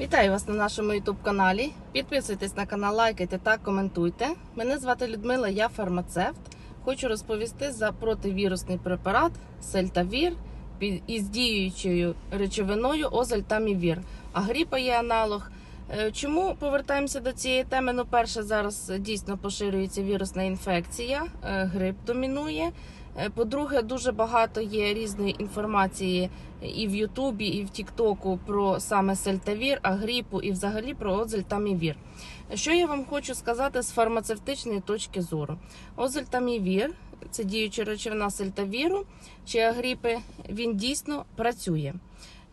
Вітаю вас на нашому youtube каналі. Підписуйтесь на канал, лайкайте та коментуйте. Мене звати Людмила, я фармацевт. Хочу розповісти за противірусний препарат Сельтавір із діючою речовиною Озельтамівір. А гріпа є аналог. Е, Чому повертаємося до цієї теми? Ну, перше, зараз дійсно поширюється вірусна інфекція, е, грип домінує. Е, По-друге, дуже багато є різної інформації і в Ютубі, і в Тіктоку про саме сельтавір, агріпу і взагалі про озельтамівір. Що я вам хочу сказати з фармацевтичної точки зору? Озельтамівір це діюча речовина сельтавіру чи агріпи, він дійсно працює.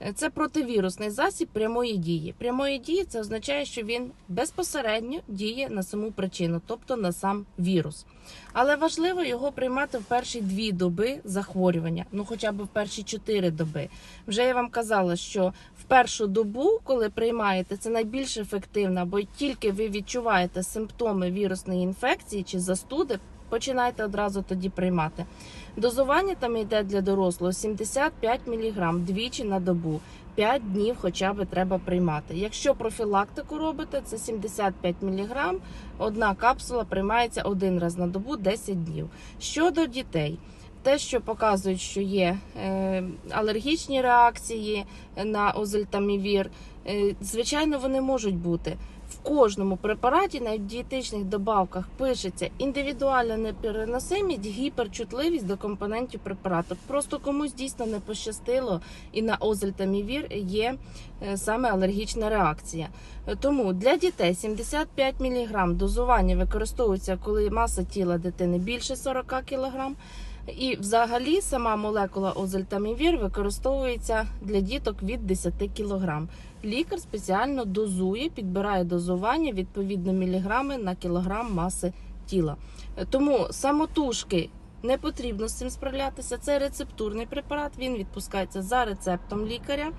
Е, Це противірусний засіб прямої дії. Прямої дії це означає, що він безпосередньо діє на саму причину, тобто на сам вірус. Але важливо його приймати в перші дві доби захворювання, ну хоча б в перші чотири доби. Вже я вам казала, що в першу добу, коли приймаєте, це найбільш ефективно, бо тільки ви відчуваєте симптоми вірусної інфекції чи застуди, починайте одразу тоді приймати. Дозування там йде для дорослого 75 мг двічі на добу. 5 днів хоча б треба приймати. Якщо профілактику робите, це 75 мг, одна капсула приймається один раз на добу 10 днів. Щодо дітей, те, що показують, що є е, алергічні реакції на озельтамівір, е, звичайно, вони можуть бути. В кожному препараті, в дієтичних добавках, пишеться індивідуальна непереносимість, гіперчутливість до компонентів препарату. Просто комусь дійсно не пощастило, і на озельтамівір є е, саме алергічна реакція. Тому для дітей 75 мг дозування використовується, коли маса тіла дитини більше 40 кг. І взагалі сама молекула озельтамівір використовується для діток від 10 кг. Лікар спеціально дозує, підбирає дозування відповідно міліграми на кілограм маси тіла. Тому самотужки не потрібно з цим справлятися. Це рецептурний препарат, він відпускається за рецептом лікаря.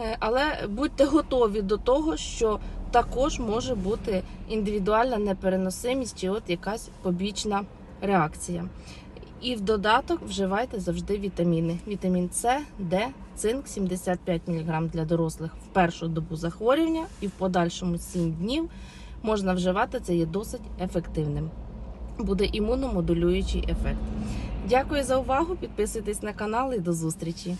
Е, Але будьте готові до того, що також може бути індивідуальна непереносимість чи от якась побічна реакція. І в додаток вживайте завжди вітаміни: вітамін С, Д, цинк 75 мг для дорослих в першу добу захворювання і в подальшому 7 днів можна вживати. Це є досить ефективним. Буде імуномодулюючий ефект. Дякую за увагу. Підписуйтесь на канал і до зустрічі.